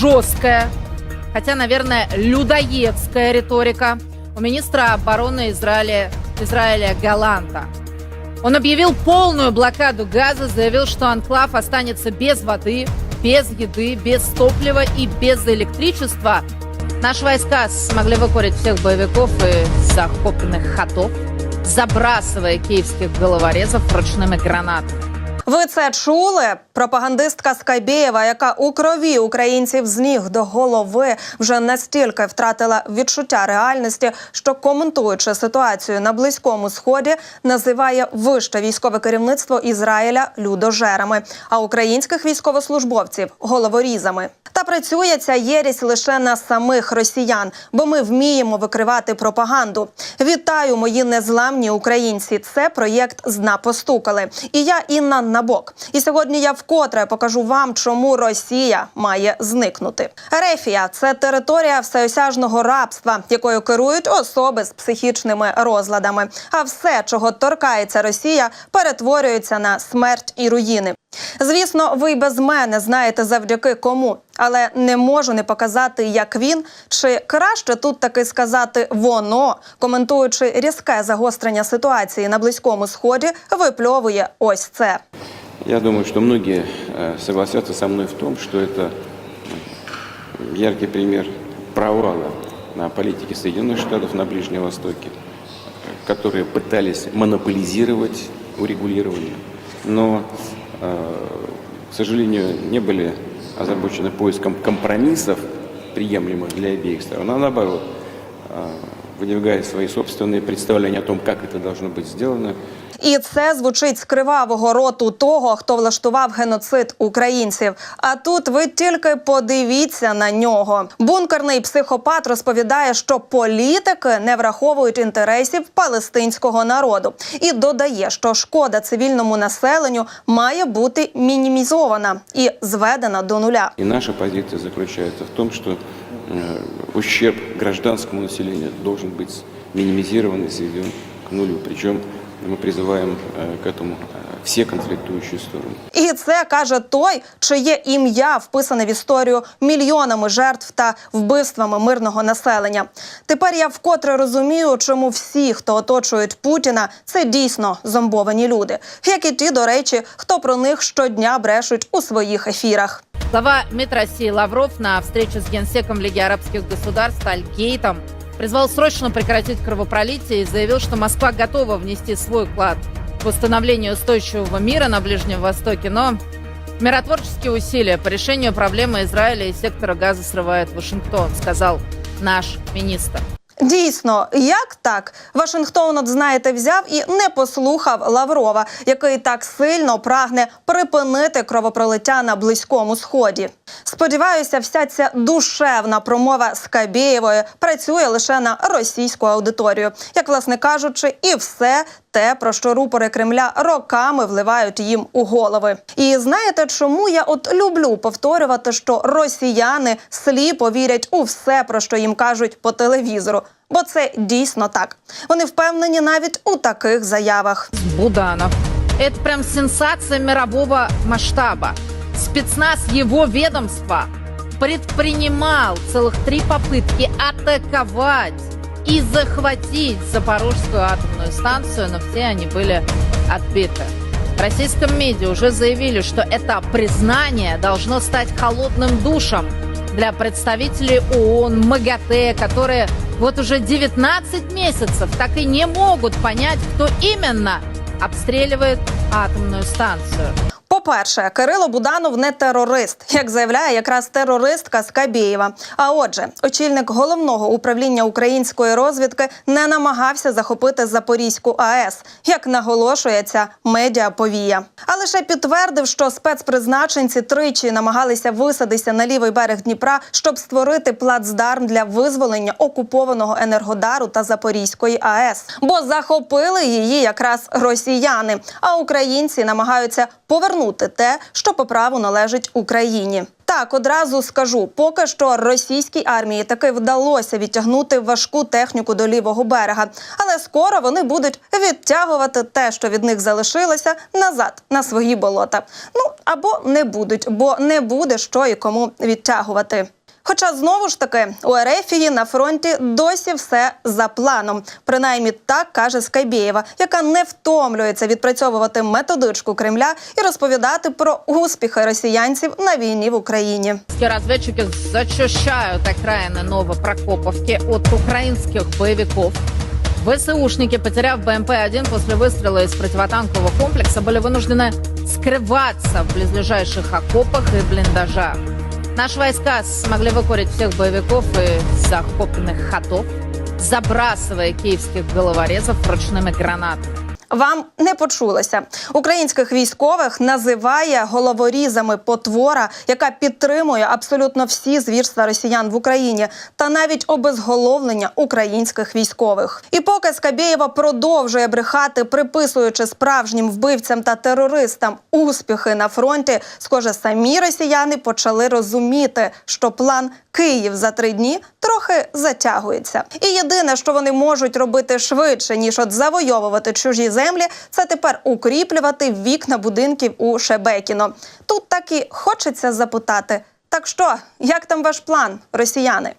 жесткая, хотя, наверное, людоедская риторика у министра обороны Израиля, Израиля Галанта. Он объявил полную блокаду газа, заявил, что анклав останется без воды, без еды, без топлива и без электричества. Наши войска смогли выкурить всех боевиков и захопленных хатов, забрасывая киевских головорезов ручными гранатами. Ви це чули? Пропагандистка Скайбєєва, яка у крові українців з ніг до голови вже настільки втратила відчуття реальності, що коментуючи ситуацію на близькому сході, називає вище військове керівництво Ізраїля людожерами, а українських військовослужбовців головорізами. Та працює ця єрість лише на самих росіян, бо ми вміємо викривати пропаганду. Вітаю, мої незламні українці! Це проєкт «Зна постукали. І я Інна Набок. І сьогодні я вкотре покажу вам, чому Росія має зникнути. Ерефія це територія всеосяжного рабства, якою керують особи з психічними розладами. А все, чого торкається Росія, перетворюється на смерть і руїни. Звісно, ви й без мене знаєте завдяки кому, але не можу не показати, як він, чи краще тут таки сказати воно, коментуючи різке загострення ситуації на близькому сході, випльовує ось це. Я думаю, что многие э, согласятся со мной в том, что это м, яркий пример провала на политике Соединенных Штатов на Ближнем Востоке, э, которые пытались монополизировать урегулирование, но, э, к сожалению, не были озабочены поиском компромиссов, приемлемых для обеих сторон, а наоборот, э, выдвигая свои собственные представления о том, как это должно быть сделано, І це звучить з кривавого роту того, хто влаштував геноцид українців. А тут ви тільки подивіться на нього. Бункерний психопат розповідає, що політики не враховують інтересів палестинського народу, і додає, що шкода цивільному населенню має бути мінімізована і зведена до нуля. И наша позиция заключается в том, что э, ущерб гражданскому населению должен быть минимизирован и сведен к нулю. Причем мы призываем э, к этому э, все конфликтующие стороны. І це каже той, чиє ім'я вписане в історію мільйонами жертв та вбивствами мирного населення. Тепер я вкотре розумію, чому всі, хто оточують Путіна, це дійсно зомбовані люди, як і ті, до речі, хто про них щодня брешуть у своїх ефірах. Глава МИД России Лавров на встрече с генсеком Лиги арабских государств Альгейтом призвал срочно прекратить кровопролитие и заявил, что Москва готова внести свой вклад в восстановление устойчивого мира на Ближнем Востоке, но миротворческие усилия по решению проблемы Израиля и сектора газа срывает Вашингтон, сказал наш министр. Дійсно, як так? Вашингтон, от знаєте, взяв і не послухав Лаврова, який так сильно прагне припинити кровопролиття на близькому сході. Сподіваюся, вся ця душевна промова Скабєєвої працює лише на російську аудиторію, як власне кажучи, і все те, про що рупори Кремля роками вливають їм у голови. І знаєте, чому я от люблю повторювати, що росіяни сліпо вірять у все, про що їм кажуть по телевізору. Бо це дійсно так. Вони впевнені навіть у таких заявах. Буданов. Это прям сенсация мирового масштаба. Спецназ его ведомства предпринимал целых три попытки атаковать и захватить Запорожскую атомную станцию, но все они были отбиты. В российском медиа уже заявили, что это признание должно стать холодным душем для представителей ООН, МАГАТЭ, которые вот уже 19 месяцев так и не могут понять, кто именно обстреливает атомную станцию. По-перше, Кирило Буданов не терорист, як заявляє якраз терористка Скабєєва. А отже, очільник головного управління української розвідки не намагався захопити Запорізьку АЕС, як наголошує ця медіаповія. А лише підтвердив, що спецпризначенці тричі намагалися висадитися на лівий берег Дніпра, щоб створити плацдарм для визволення окупованого енергодару та Запорізької АЕС. Бо захопили її якраз росіяни, а українці намагаються повернути повернути те, що по праву належить Україні. Так, одразу скажу, поки що російській армії таки вдалося відтягнути важку техніку до лівого берега, але скоро вони будуть відтягувати те, що від них залишилося, назад на свої болота. Ну або не будуть, бо не буде що і кому відтягувати. Хоча знову ж таки у Ерефії на фронті досі все за планом. Принаймні так каже Скайбєєва, яка не втомлюється відпрацьовувати методичку Кремля і розповідати про успіхи росіянців на війні в Україні. Разведчики зачищают окраины Новопрокоповки от украинских боевиков. ВСУшники, потеряв БМП-1 после выстрела из противотанкового комплекса, были вынуждены скрываться в близлежащих окопах и блиндажах. Наши войска смогли выкурить всех боевиков из захопленных ходов, забрасывая киевских головорезов ручными гранатами. Вам не почулося. Українських військових називає головорізами потвора, яка підтримує абсолютно всі звірства росіян в Україні та навіть обезголовлення українських військових. І поки Скабєєва продовжує брехати, приписуючи справжнім вбивцям та терористам успіхи на фронті, схоже, самі росіяни почали розуміти, що план Київ за три дні трохи затягується. І єдине, що вони можуть робити швидше ніж от завойовувати чужі землі, це тепер укріплювати вікна будинків у Шебекіно. Тут так і хочеться запитати: так що, як там ваш план, росіяни?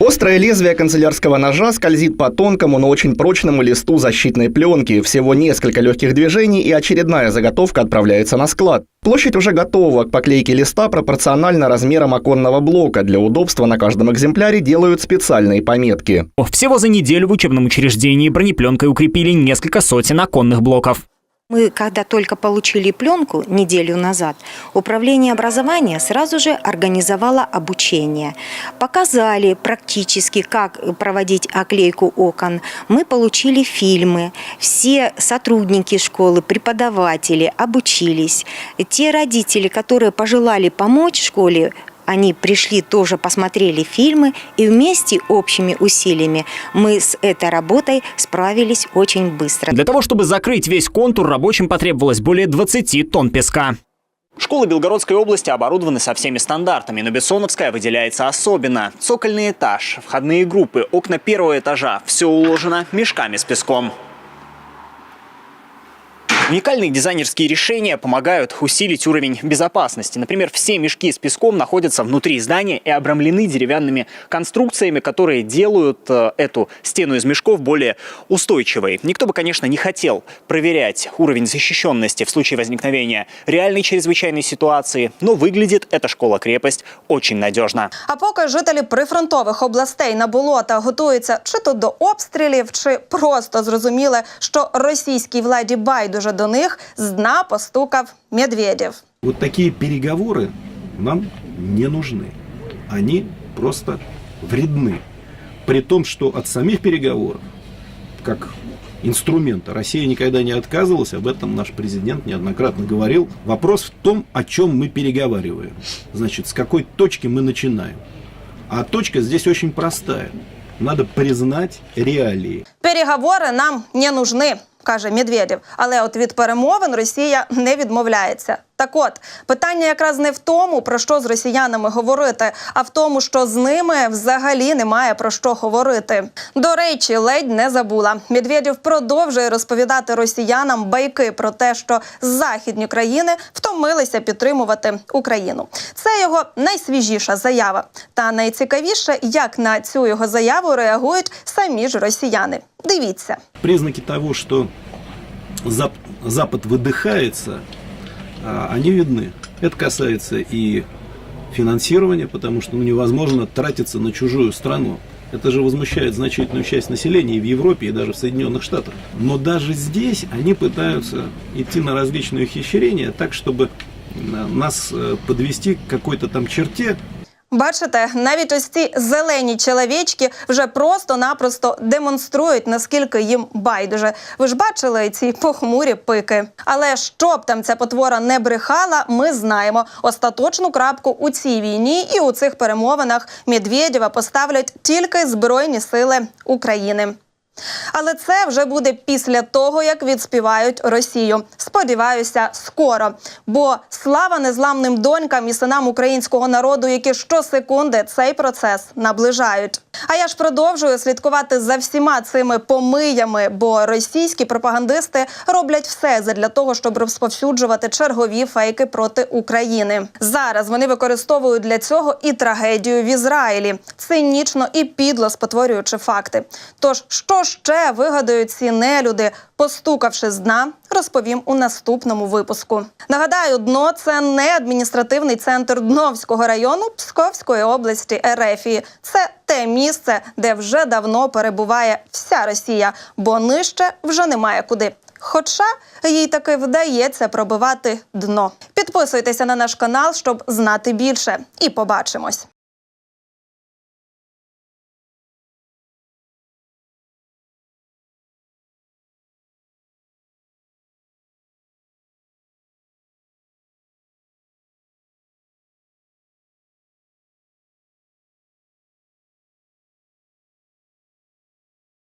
Острое лезвие канцелярского ножа скользит по тонкому, но очень прочному листу защитной пленки. Всего несколько легких движений, и очередная заготовка отправляется на склад. Площадь уже готова к поклейке листа пропорционально размерам оконного блока. Для удобства на каждом экземпляре делают специальные пометки. Всего за неделю в учебном учреждении бронепленкой укрепили несколько сотен оконных блоков. Мы, когда только получили пленку неделю назад, управление образования сразу же организовало обучение. Показали практически, как проводить оклейку окон. Мы получили фильмы. Все сотрудники школы, преподаватели обучились. Те родители, которые пожелали помочь школе, они пришли, тоже посмотрели фильмы, и вместе общими усилиями мы с этой работой справились очень быстро. Для того, чтобы закрыть весь контур, рабочим потребовалось более 20 тонн песка. Школы Белгородской области оборудованы со всеми стандартами, но Бессоновская выделяется особенно. Цокольный этаж, входные группы, окна первого этажа – все уложено мешками с песком. Уникальные дизайнерские решения помогают усилить уровень безопасности. Например, все мешки с песком находятся внутри здания и обрамлены деревянными конструкциями, которые делают э, эту стену из мешков более устойчивой. Никто бы, конечно, не хотел проверять уровень защищенности в случае возникновения реальной чрезвычайной ситуации, но выглядит эта школа-крепость очень надежно. А поки жителі прифронтових областей на болота готуються чи то до обстрілів, чи просто зрозуміли, що російській владі байдуже до них, з дна постукав Медведєв. Вот такие переговоры нам не нужны. Они просто вредны. При том, что от самих переговоров, как инструмента, Россия никогда не отказывалась, об этом наш президент неоднократно говорил. Вопрос в том, о чем мы переговариваем. Значит, с какой точки мы начинаем. А точка здесь очень простая. Надо признать реалии. Переговори нам не нужны, каже Медведєв. Але от від перемовин Росія не відмовляється. Так от питання якраз не в тому, про що з росіянами говорити, а в тому, що з ними взагалі немає про що говорити. До речі, ледь не забула. Медведєв продовжує розповідати росіянам байки про те, що західні країни втомилися підтримувати Україну. Це його найсвіжіша заява. Та найцікавіше, як на цю його заяву реагують самі ж росіяни. Дивіться. признаки того, Зап- Запад выдыхается, а, они видны. Это касается и финансирования, потому что ну, невозможно тратиться на чужую страну. Это же возмущает значительную часть населения и в Европе, и даже в Соединенных Штатах. Но даже здесь они пытаются идти на различные ухищрения, так, чтобы э, нас э, подвести к какой-то там черте, Бачите, навіть ось ці зелені чоловічки вже просто-напросто демонструють, наскільки їм байдуже. Ви ж бачили ці похмурі пики. Але щоб там ця потвора не брехала, ми знаємо. Остаточну крапку у цій війні і у цих перемовинах Медведєва поставлять тільки Збройні сили України. Але це вже буде після того, як відспівають Росію. Сподіваюся, скоро. Бо слава незламним донькам і синам українського народу, які щосекунди цей процес наближають. А я ж продовжую слідкувати за всіма цими помиями, бо російські пропагандисти роблять все задля того, щоб розповсюджувати чергові фейки проти України. Зараз вони використовують для цього і трагедію в Ізраїлі, цинічно і підло спотворюючи факти. Тож, ще вигадають ці нелюди, постукавши з дна, розповім у наступному випуску. Нагадаю, дно це не адміністративний центр Дновського району Псковської області Ерефії. Це те місце, де вже давно перебуває вся Росія, бо нижче вже немає куди. Хоча їй таки вдається пробивати дно. Підписуйтеся на наш канал, щоб знати більше. І побачимось.